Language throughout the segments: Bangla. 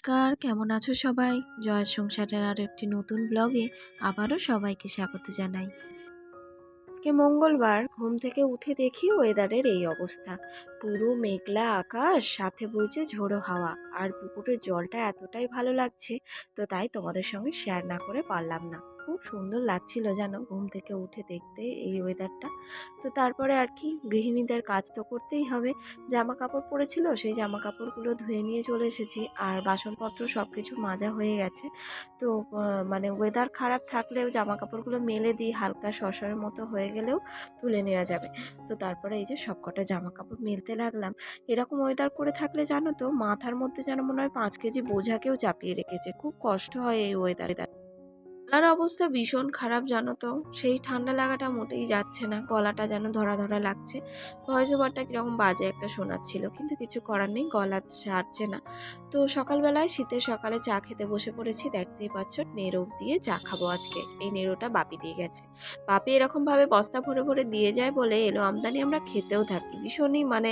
নমস্কার, কেমন আছো সবাই? জয়ের সংসারের আরও একটি নতুন ব্লগে আবারও সবাইকে স্বাগত জানাই। আজকে মঙ্গলবার, ঘুম থেকে উঠে দেখি ওয়েদারের এই অবস্থা। পুরো মেঘলা আকাশ, সাথে বইছে ঝোড়ো হাওয়া। আর পুকুরের জলটা এতটাই ভালো লাগছে, তো তাই তোমাদের সঙ্গে শেয়ার না করে পারলাম না। খুব সুন্দর লাগছিল যেন ঘুম থেকে উঠে দেখতে এই ওয়েদারটা তো তারপরে আর কি, গৃহিণীদের কাজ তো করতেই হবে। জামা কাপড় পরেছিল, সেই জামা কাপড়গুলো ধুয়ে নিয়ে চলে এসেছি। আর বাসনপত্র সব কিছু মাজা হয়ে গেছে। তো মানে ওয়েদার খারাপ থাকলেও জামা কাপড়গুলো মেলে দিই, হালকা শশার মতো হয়ে গেলেও তুলে নেওয়া যাবে। তো তারপরে এই যে সব কটা জামা কাপড় মেলতে লাগলাম। এরকম ওয়েদার করে থাকলে জানো তো, মাথার মধ্যে যেন মনে হয় পাঁচ কেজি বোঝাকেও চাপিয়ে রেখেছে। খুব কষ্ট হয় এই ওয়েদারে গলার অবস্থা ভীষণ খারাপ জানো তো। সেই ঠান্ডা লাগাটা মোটেই যাচ্ছে না। গলাটা যেন ধরা ধরা লাগছে। ভয়েস ওভারটা কীরকম বাজে একটা শোনাচ্ছিল। কিন্তু কিছু করার নেই, গলা ছাড়ছে না। তো সকালবেলায় শীতের সকালে চা খেতে বসে পড়েছি। দেখতেই পাচ্ছ নেড়ো দিয়ে চা খাব আজকে। এই নেড়োটা বাপি দিয়ে গেছে। বাপি এরকমভাবে বস্তা ভরে ভরে দিয়ে যায় বলে এলো আমদানি, আমরা খেতেও থাকি। ভীষণই মানে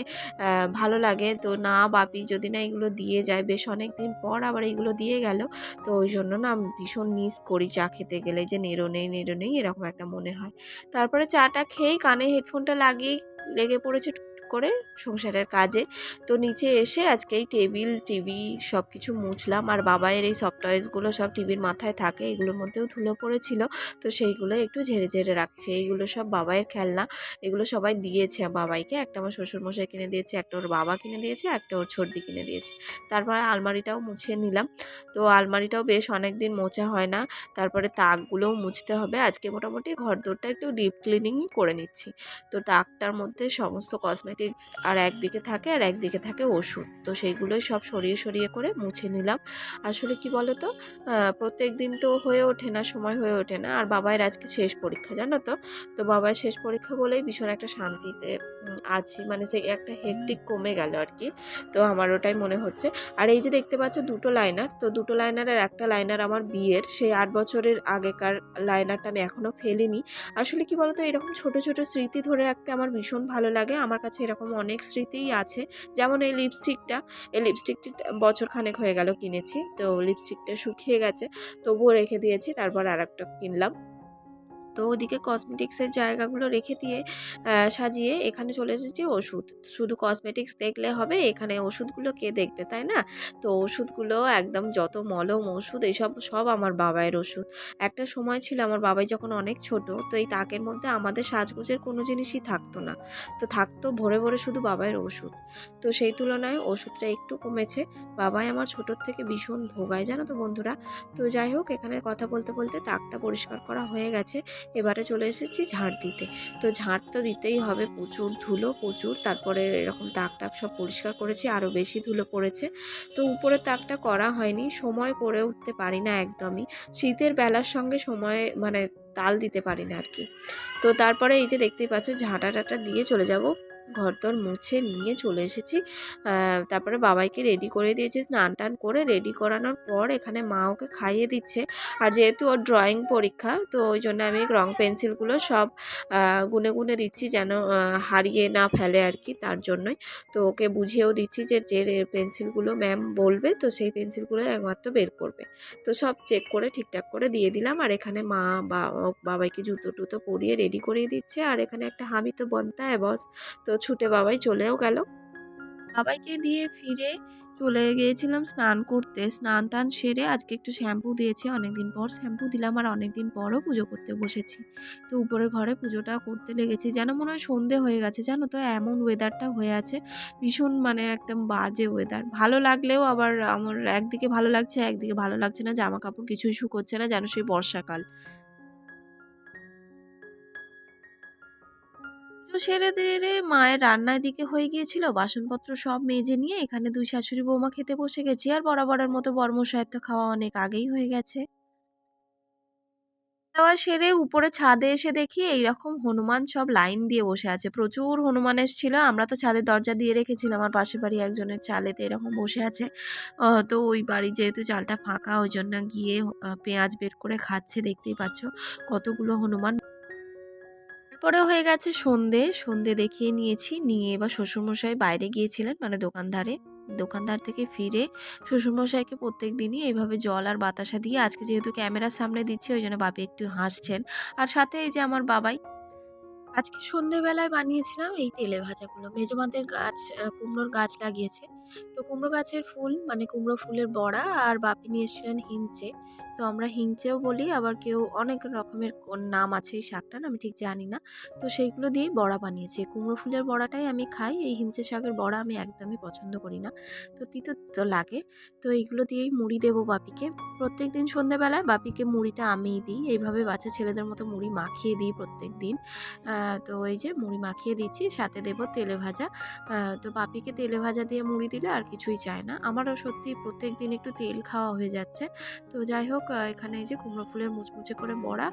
ভালো লাগে। তো না, বাপি যদি না এগুলো দিয়ে যায়, বেশ অনেক দিন পর আবার এগুলো দিয়ে গেল। তো ওই জন্য না ভীষণ মিস করি চা খেতে গেলে যে নেড়ো নেই নেড়ো নেই এরকম একটা মনে হয়। তারপরে চাটা খেয়েই কানে হেডফোনটা লাগিয়ে লেগে পড়েছে করে সংসারের কাজে। তো নিচে এসে আজকে এই টেবিল, টিভি সব কিছু মুছলাম। আর বাবাইয়ের এই সফট টয়েসগুলো সব টিভির মাথায় থাকে, এগুলোর মধ্যেও ধুলো পড়েছিল। তো সেইগুলো একটু ঝেড়ে ঝেড়ে রাখছে। এইগুলো সব বাবাইয়ের খেলনা, এগুলো সবাই দিয়েছে বাবাইকে। একটা আমার শ্বশুরমশাই কিনে দিয়েছে, একটা ওর বাবা কিনে দিয়েছে, একটা ওর ছর্দি কিনে দিয়েছে। তারপর আলমারিটাও মুছিয়ে নিলাম। তো আলমারিটাও বেশ অনেক দিন মোছা হয় না। তারপরে তাকগুলোও মুছতে হবে। আজকে মোটামুটি ঘর দোরটা একটু ডিপ ক্লিনিংই করে নিচ্ছি। তো তাকটার মধ্যে সমস্ত কসমেটিক্স আর একদিকে থাকে আর একদিকে থাকে ওষুধ। তো সেইগুলোই সব সরিয়ে সরিয়ে করে মুছে নিলাম। আসলে কি বলো তো প্রত্যেক দিন তো হয়ে ওঠে না, সময় হয়ে ওঠে না। আর বাবাইয়ের আজকে শেষ পরীক্ষা, জানো তো? তো বাবাই শেষ পরীক্ষা বলেই ভীষণ একটা শান্তিতে আছি মানে সেই একটা হেডটিক কমে গেল আর কি তো আমার ওটাই মনে হচ্ছে। আর এই যে দেখতে পাচ্ছ দুটো লাইনার তো দুটো লাইনারের একটা লাইনার আমার বিয়ের। সেই আট বছরের আগেকার লাইনারটা আমি এখনও ফেলিনি। আসলে কি বলতো, এরকম ছোট ছোট স্মৃতি ধরে রাখতে আমার ভীষণ ভালো লাগে। আমার কাছে এরকম অনেক স্মৃতিই আছে। যেমন এই লিপস্টিকটা এই লিপস্টিকটি বছর খানেক হয়ে গেল কিনেছি। তো লিপস্টিকটা শুকিয়ে গেছে, তবুও রেখে দিয়েছি, তারপর আর একটা কিনলাম। তো ওদিকে কসমেটিক্সের জায়গাগুলো রেখে দিয়ে সাজিয়ে এখানে চলে এসেছি ওষুধ। শুধু কসমেটিক্স দেখলে হবে, এখানে ওষুধগুলো কে দেখবে, তাই না? তো ওষুধগুলো একদম যত মলম ওষুধ এইসব সব আমার বাবাইয়ের ওষুধ। একটা সময় ছিল আমার বাবাই যখন অনেক ছোট, তো এই তাকের মধ্যে আমাদের সাজগোজের কোনো জিনিসই থাকতো না। তো থাকতো ভরে ভরে শুধু বাবাইয়ের ওষুধ। তো সেই তুলনায় ওষুধটা একটু কমেছে। বাবাই আমার ছোটোর থেকে ভীষণ ভোগায়, জানো তো বন্ধুরা? তো যাই হোক, এখানে কথা বলতে বলতে তাকটা পরিষ্কার করা হয়ে গেছে। এবারে চলে এসেছি ঝাঁট দিতে। তো ঝাঁট তো দিতেই হবে, প্রচুর ধুলো, প্রচুর। তারপরে এরকম তাক টাক সব পরিষ্কার করেছি আরও বেশি ধুলো পড়েছে। তো উপরে তাকটা করা হয়নি, সময় করে উঠতে পারি না একদমই। শীতের বেলার সঙ্গে সময় মানে তাল দিতে পারি না আর কি। তো তারপরে এই যে দেখতেই পাচ্ছ ঝাঁটা টাটা দিয়ে চলে যাব। ঘরদর মুছে নিয়ে চলে এসেছি। তারপরে বাবাইকে রেডি করে দিয়েছি, স্নান টান করে রেডি করানোর পর এখানে মা ওকে খাইয়ে দিচ্ছে। আর যেহেতু ওর ড্রয়িং পরীক্ষা, তো ওই জন্য আমি রং পেন্সিলগুলো সব গুনে গুনে দিচ্ছি যেন হারিয়ে না ফেলে আর কি, তার জন্যই। তো ওকে বুঝিয়েও দিচ্ছি যে যে পেন্সিলগুলো ম্যাম বলবে, তো সেই পেন্সিলগুলো একমাত্র বের করবে। তো সব চেক করে ঠিকঠাক করে দিয়ে দিলাম। আর এখানে মা বা, বাবাইকে জুতো টুতো পরিয়ে রেডি করিয়ে দিচ্ছে। আর এখানে একটা হামি তো বনতা है বস তো ছুটে বাবাই চলেও গেল। বাবাইকে দিয়ে ফিরে চলে গিয়েছিলাম স্নান করতে। স্নান টান সেরে আজকে একটু শ্যাম্পু দিয়েছি। অনেকদিন পর শ্যাম্পু দিলাম আর অনেকদিন পরও পুজো করতে বসেছি। তো উপরে ঘরে পুজোটা করতে লেগেছি। যেন মনে হয় সন্ধে হয়ে গেছে। জানো তো, এমন ওয়েদারটা হয়ে আছে। ভীষণ মানে একদম বাজে ওয়েদার ভালো লাগলেও আবার আমার একদিকে ভালো লাগছে, একদিকে ভালো লাগছে না। জামা কাপড় কিছুই শুকোচ্ছে না যেন সেই বর্ষাকাল। তো সেরে দেরে মায়ের রান্নার দিকে হয়ে গিয়েছিল। বাসনপত্র সব মেজে নিয়ে এখানে দুই শাশুড়ি বৌমা খেতে বসে গেছি। আর বরাবরের মতো তো খাওয়া অনেক আগেই হয়ে গেছে। খাওয়া সেরে উপরে ছাদে এসে দেখি এইরকম হনুমান সব লাইন দিয়ে বসে আছে। প্রচুর হনুমান এসেছিল। আমরা তো ছাদের দরজা দিয়ে রেখেছিলাম। আমার পাশের বাড়ি একজনের চালেতে এরকম বসে আছে। তো ওই বাড়ি যেহেতু চালটা ফাঁকা, ওই জন্য গিয়ে পেঁয়াজ বের করে খাচ্ছে। দেখতেই পাচ্ছ কতগুলো হনুমান তারপরে হয়ে গেছে সন্ধে। সন্ধে দেখিয়ে নিয়েছি। নিয়ে এবার শ্বশুরমশাই বাইরে গিয়েছিলেন মানে দোকানদারে। দোকানদার থেকে ফিরে শ্বশুরমশাইকে প্রত্যেক দিনই এইভাবে জল আর বাতাসা দিয়ে, আজকে যেহেতু ক্যামেরার সামনে দিচ্ছি, ওই জন্য বাপি একটু হাসছেন। আর সাথে এই যে আমার বাবাই আজকে সন্ধেবেলায় বানিয়েছিলাম এই তেলে ভাজাগুলো। মেজমাদের গাছ কুমড়োর গাছ লাগিয়েছে। তো কুমড়ো গাছের ফুল মানে কুমড়ো ফুলের বড়া আর বাপি নিয়ে এসেছিলেন হিংচে। তো আমরা হিংচেও বলি, আবার কেউ অনেক রকমের নাম আছে এই শাকটার আমি ঠিক জানি না। তো সেইগুলো দিয়েই বড়া বানিয়েছি। কুমড়ো ফুলের বড়াটাই আমি খাই, এই হিংচে শাকের বড়া আমি একদমই পছন্দ করি না। তো তিতো তো লাগে। তো এইগুলো দিয়েই মুড়ি দেবো বাপিকে। প্রত্যেক দিন সন্ধ্যেবেলায় বাপিকে মুড়িটা আমিই দিই। এইভাবে বাচ্চা ছেলেদের মতো মুড়ি মাখিয়ে দিই প্রত্যেক দিন তো এই যে মুড়ি মাখিয়ে দিচ্ছি, সাথে দেবো তেলে ভাজা। তো বাপিকে তেলে ভাজা দিয়ে মুড়ি দিলে আর কিছুই চায় না। আমারও সত্যি প্রত্যেক দিন একটু তেল খাওয়া হয়ে যাচ্ছে। তো যাই হোক এখানে এই যে কুমড়ো ফুলের মুচমুচে করে বড়া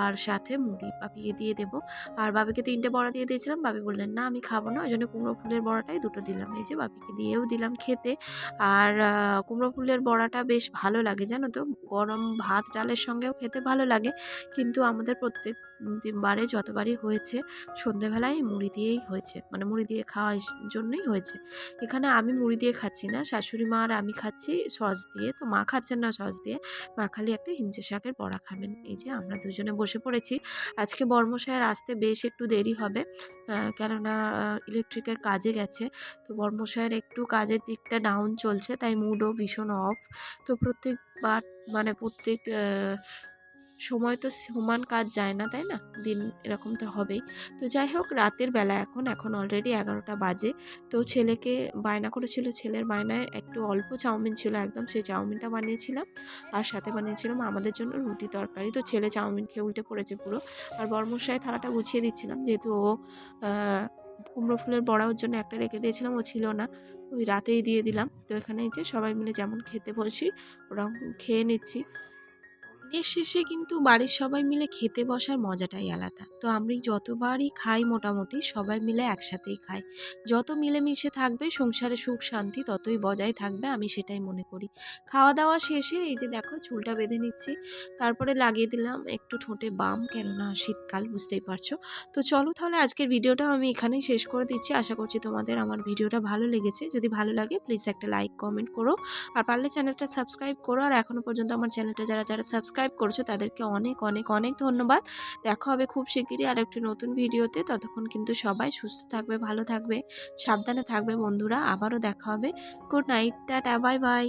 আর সাথে মুড়ি বাপিকে দিয়ে দেবো। আর বাবিকে তিনটে বড়া দিয়ে দিয়েছিলাম, বাবি বললেন, না, আমি খাব না। ওই জন্য কুমড়ো ফুলের বড়াটাই দুটো দিলাম। এই যে বাপিকে দিয়েও দিলাম খেতে। আর কুমড়ো ফুলের বড়াটা বেশ ভালো লাগে, জানো তো? গরম ভাত ডালের সঙ্গেও খেতে ভালো লাগে। কিন্তু আমাদের প্রত্যেক বারে যতবারই হয়েছে, সন্ধেবেলায় মুড়ি দিয়েই হয়েছে। মানে মুড়ি দিয়ে খাওয়ার জন্যই হয়েছে। এখানে আমি মুড়ি দিয়ে খাচ্ছি না, শাশুড়ি মা আর আমি খাচ্ছি সস দিয়ে। তো মা খাচ্ছেন না সস দিয়ে, মা খালি একটা হিঞ্চে শাকের বড়া খাবেন। এই যে আমরা দুজনে বসে পড়েছি। আজকে বর্মশায়ের আসতে বেশ একটু দেরি হবে কেননা ইলেকট্রিকের কাজে গেছে। তো বর্মশায়ের একটু কাজের দিকটা ডাউন চলছে, তাই মুডও ভীষণ অফ তো প্রত্যেকবার মানে প্রত্যেক সময় তো সমান কাজ যায় না, তাই না? দিন এরকম তো হবেই। তো যাই হোক, রাতের বেলা এখন এখন অলরেডি এগারোটা বাজে। তো ছেলেকে বায়না করেছিল, ছেলের বায়নায় একটু অল্প চাউমিন ছিল একদম, সেই চাউমিনটা বানিয়েছিলাম। আর সাথে বানিয়েছিলাম আমাদের জন্য রুটি তরকারি। তো ছেলে চাউমিন খেয়ে উল্টে পড়েছে পুরো। আর বর্মশায় থালাটা গুছিয়ে দিচ্ছিলাম, যেহেতু ও কুমড়ো ফুলের বড়া ওর জন্য একটা রেখে দিয়েছিলাম, ও ছিল না। ওই রাতেই দিয়ে দিলাম। তো এখানে যে সবাই মিলে যেমন খেতে বলছি, ওরকম খেয়ে নিচ্ছি। দিনের শেষে কিন্তু বাড়ির সবাই মিলে খেতে বসার মজাটাই আলাদা। তো আমি যতবারই খাই মোটামুটি সবাই মিলে একসাথেই খাই। যত মিলেমিশে থাকবে, সংসারে সুখ শান্তি ততই বজায় থাকবে আমি সেটাই মনে করি। খাওয়া দাওয়া শেষে এই যে দেখো চুলটা বেঁধে নিচ্ছি, তারপরে লাগিয়ে দিলাম একটু ঠোঁটে বাম, কেননা শীতকাল, বুঝতেই পারছ। তো চলো তাহলে আজকের ভিডিওটা আমি এখানেই শেষ করে দিচ্ছি। আশা করছি তোমাদের আমার ভিডিওটা ভালো লেগেছে। যদি ভালো লাগে প্লিজ একটা লাইক কমেন্ট করো। আর পারলে চ্যানেলটা সাবস্ক্রাইব করো। আর এখনও পর্যন্ত আমার চ্যানেলটা যারা যারা সাবস্ক্রাইব করেছ তাদেরকে অনেক অনেক অনেক ধন্যবাদ। দেখা হবে খুব শিগগিরই আর একটি নতুন ভিডিওতে। ততক্ষণ কিন্তু সবাই সুস্থ থাকবে, ভালো থাকবে, সাবধানে থাকবে বন্ধুরা। আবারও দেখা হবে। Good night tata bye bye